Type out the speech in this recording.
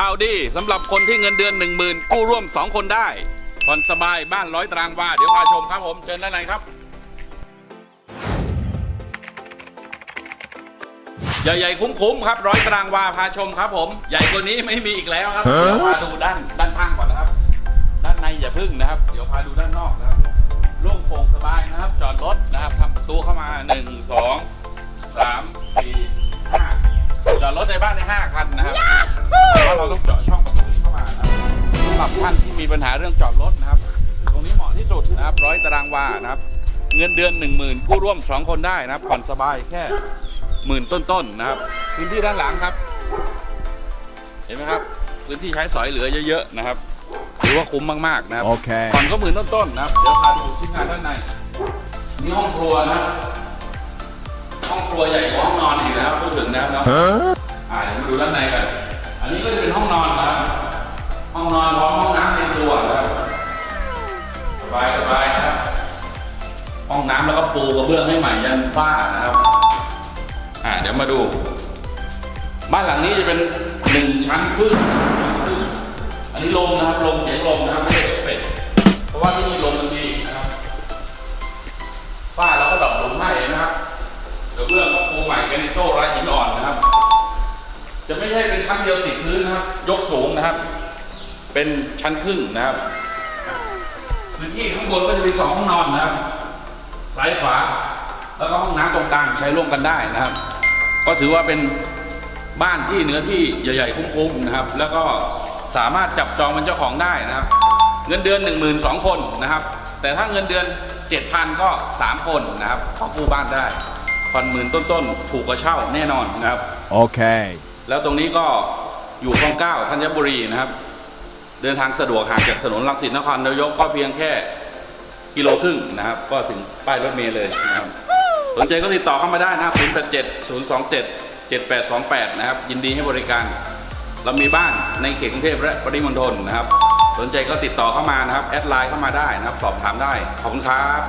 ข่าวดีสำหรับคนที่เงินเดือน 1 0,000 กู้ร่วม 2 คนได้ผ่อนสบายบ้านร้อยตารางวาเดี๋ยวพาชมครับผมเชิญด้านในครับ ใหญ่ๆคุ้มๆครับร้อยตารางวาพาชมครับผม ใหญ่กว่านี้ไม่มีอีกแล้วครับเดี๋ยวพาดูด้านด้านข้างก่อนนะครับ ด้านในอย่าพึ่งนะครับ เดี๋ยวพาดูด้านนอกนะครับโล่งโปร่งสบายนะครับ จอดรถนะครับทำประตูเข้ามา 1 2 3 4 5จอดรถในบ้านใน5คันนะครับเพราะ ว่าเราต้องเจาะช่องประตูนี้เข้ามานะครับสำหรับท่านที่มีปัญหาเรื่องจอดรถนะครับ ตรงนี้เหมาะที่สุดนะครับร้อยตารางวานะครับ เงินเดือน 1 0,000กู้ร่วม 2 คนได้นะครับผ่อนสบายแค่หมื่นต้นๆนะครับ พื้นที่ด้านหลังครับ เห็นไหมครับ พื้นที่ใช้สอยเหลือเยอะๆนะครับถือว่าคุ้มมากๆนะครับ Okay. ผ่อนก็หมื่นต้นๆนะครับเดี๋ยวพาดูชิ้นงานด้านในนี่ห้องครัวนะห้องครัวใหญ่กว่าห้องนอนอีกนะครับพูดถึงนะครับเนาะอ่าเดี๋ยวมาดูด้านในกันอันนี้ บายสบายครับ ห้องน้ำแล้วก็ปูกระเบื้องให้ใหม่ยันฝ้านะครับ อ่าเดี๋ยวมาดู บ้านหลังนี้จะเป็นหนึ่งชั้นครึ่งอันนี้ลมนะครับลมเสียงลมนะครับไม่ใช่เอฟเฟกต์เพราะว่าที่นี่ลมมันดีนะครับฝ้าเราก็ดอกลมให้นะครับกระเบื้องก็ปูใหม่กรนิโต้ไร้หินอ่อนนะครับ จะไม่ใช่เป็นชั้นเดียวติดพื้นนะครับ ยกสูงนะครับ เป็นชั้นครึ่งนะครับ พื้นที่ข้างบนก็จะเป็นสองห้องนอนนะครับ ซ้ายขวา แล้วก็ห้องน้ำตรงกลางใช้ร่วมกันได้นะครับ ก็ถือว่าเป็นบ้านที่เนื้อที่ใหญ่ ๆ คุ้มๆนะครับ แล้วก็สามารถจับจองเป็นเจ้าของได้นะครับ เงินเดือน 1 2 0 0 0คนนะครับ แต่ถ้าเงินเดือน 7,000 ก็ 3 คนนะครับขอกู้บ้านได้ผ่อนหมื่นต้นๆ ถูกกว่าเช่าแน่นอนนะครับ Okay. แล้วตรงนี้ก็อยู่คลองเก้าธัญบุรีนะครับ เดินทางสะดวกห่างจากถนนรังสิตนครนายกก็เพียงแค่กิโลครึ่งนะครับ ก็ถึงป้ายรถเมล์เลยนะครับสนใจก็ติดต่อเข้ามาได้นะครับ 0 8 7 0 2 7 7 8 2 8 นะครับ ยินดีให้บริการ เรามีบ้านในเขตกรุงเทพและปริมณฑลนะครับ สนใจก็ติดต่อเข้ามานะครับ แอดไลน์เข้ามาได้นะครับ สอบถามได้ ขอบคุณครับ